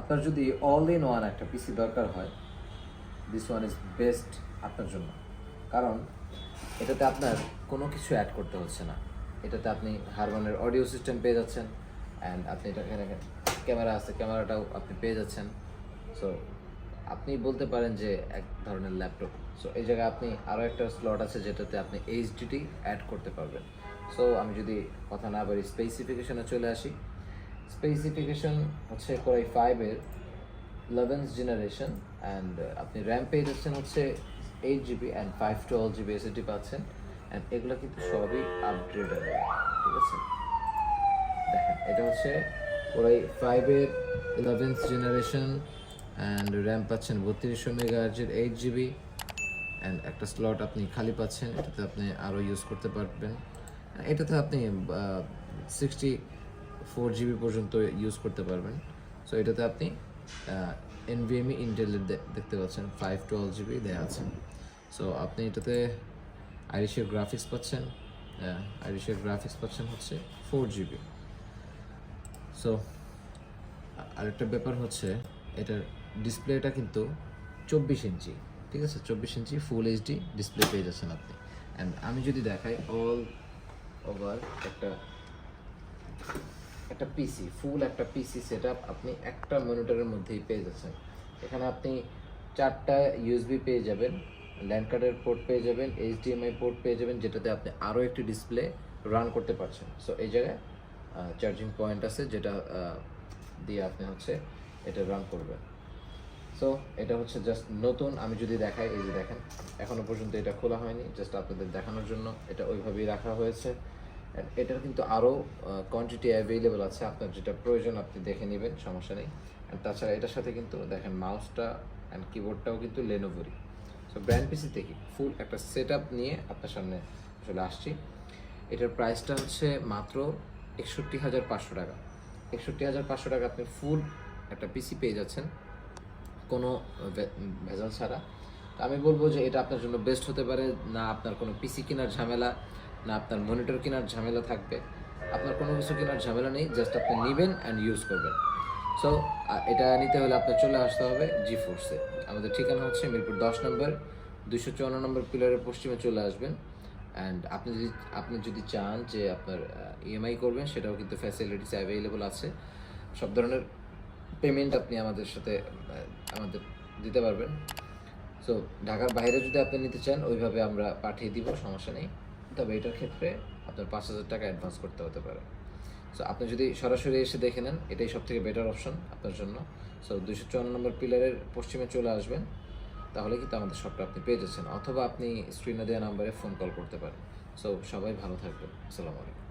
আপনার যদি all in one একটা পিসি দরকার হয় দিস ওয়ান ইজ বেস্ট আপনার জন্য। কারণ এটাতে আপনার কোনো কিছু অ্যাড করতে হচ্ছে না। এটাতে আপনি হারমোনের অডিও সিস্টেম পেয়ে যাচ্ছেন অ্যান্ড আপনি এটা ক্যামেরা আছে ক্যামেরাটাও আপনি পেয়ে যাচ্ছেন। সো আপনি বলতে পারেন যে এক ধরনের ল্যাপটপ সো এই জায়গায় আপনি আরও একটা স্লট আছে যেটাতে আপনি এইচডিটি অ্যাড করতে পারবেন। সো আমি যদি কথা না বলি স্পেসিফিকেশনে চলে আসি। স্পেসিফিকেশন হচ্ছে কোরাই ফাইভের ইলেভেন্থ জেনারেশন অ্যান্ড আপনি র্যাম পেয়ে যাচ্ছেন হচ্ছে eight GB and five twelve GB SSD পাচ্ছেন অ্যান্ড এগুলো কিন্তু সবই আপগ্রেডেবল ঠিক আছে? দেখেন, এটা হচ্ছে ওরাই ফাইভের ইলেভেন্থ জেনারেশন অ্যান্ড র্যাম পাচ্ছেন বত্রিশশো মেগাহার্জের এইট জিবি অ্যান্ড একটা স্লট আপনি খালি পাচ্ছেন, এটাতে আপনি আরও ইউজ করতে পারবেন। এটাতে আপনি সিক্সটি ফোর জিবি পর্যন্ত ইউজ করতে পারবেন। সো এটাতে আপনি এনভিএমই ইন্টেলের দেখতে পাচ্ছেন ফাইভ টুয়েলভ জিবি দেওয়া আছে। সো আপনি এটাতে আইরিশের গ্রাফিক্স পাচ্ছেন আইরিশের গ্রাফিক্স পাচ্ছেন হচ্ছে ফোর জিবি সো আরেকটা ব্যাপার হচ্ছে, এটার ডিসপ্লেটা কিন্তু চব্বিশ ইঞ্চি ঠিক আছে? চব্বিশ ইঞ্চি ফুল এইচডি ডিসপ্লে পেয়ে যাচ্ছেন আপনি। অ্যান্ড আমি যদি দেখাই অল ওভার একটা একটা পিসি ফুল একটা পিসি সেট আপনি একটা মনিটরের মধ্যেই পেয়ে যাচ্ছেন। এখানে আপনি চারটা ইউএসবি পেয়ে যাবেন ল্যান্ড কার্ডের পোর্ট পেয়ে যাবেন এইচডিএমআই পোর্ট পেয়ে যাবেন, যেটাতে আপনি আরও একটি ডিসপ্লে রান করতে পারছেন। সো এই জায়গায় চার্জিং পয়েন্ট আছে যেটা দিয়ে আপনি হচ্ছে এটা রান করবেন। সো এটা হচ্ছে জাস্ট নতুন, আমি যদি দেখাই, এই যে দেখেন এখনও পর্যন্ত এটা খোলা হয়নি জাস্ট আপনাদের দেখানোর জন্য, এটা ওইভাবেই রাখা হয়েছে। এটার কিন্তু আরও কোয়ান্টিটি অ্যাভেলেবল আছে। আপনার যেটা প্রয়োজন, আপনি দেখে নেবেন, সমস্যা নেই। অ্যান্ড তাছাড়া এটার সাথে কিন্তু দেখেন মাউসটা অ্যান্ড কিবোর্ডটাও কিন্তু লেনোভোরই সো ব্র্যান্ড পিসি থেকে ফুল একটা সেট নিয়ে আপনার সামনে চলে আসছি। এটার প্রাইসটা হচ্ছে মাত্র একষট্টি হাজার পাঁচশো টাকা। একষট্টি হাজার পাঁচশো টাকা আপনি ফুল একটা পিসি পেয়ে যাচ্ছেন। কোনো ভেজাল ছাড়া। আমি বলব যে এটা আপনার জন্য বেস্ট হতে পারে। না আপনার কোনো পিসি কেনার ঝামেলা। না আপনার মনিটর কেনার ঝামেলা থাকবে। আপনার কোনো কিছু কেনার ঝামেলা নেই জাস্ট আপনি নেবেন অ্যান্ড ইউজ করবেন। সো এটা নিতে হলে আপনার চলে আসতে হবে জি ফোর্সে আমাদের ঠিকানা হচ্ছে মিরপুর দশ নম্বর দুশো চুয়ান্ন নম্বর পিলারের পশ্চিমে চলে আসবেন। অ্যান্ড আপনি যদি আপনি যদি চান যে আপনার ইএমআই করবেন, সেটাও কিন্তু ফ্যাসিলিটিস অ্যাভেলেবল আছে। সব ধরনের পেমেন্ট আপনি আমাদের সাথে আমাদের দিতে পারবেন। সো ঢাকার বাইরে যদি আপনি নিতে চান, ওইভাবে আমরা পাঠিয়ে দিব, সমস্যা নেই। তবে এটার ক্ষেত্রে আপনার পাঁচ হাজার টাকা অ্যাডভান্স করতে হতে পারে। সো আপনি যদি সরাসরি এসে দেখে নেন, এটাই সব থেকে বেটার অপশন আপনার জন্য। সো দুশো চুয়ান্ন নম্বর পিলারের পশ্চিমে চলে আসবেন, তাহলে কিন্তু আমাদের শপটা আপনি পেয়ে যাচ্ছেন। অথবা আপনি স্ক্রিনে দেওয়া নাম্বারে ফোন কল করতে পারেন। সো সবাই ভালো থাকবেন। আসসালামু আলাইকুম।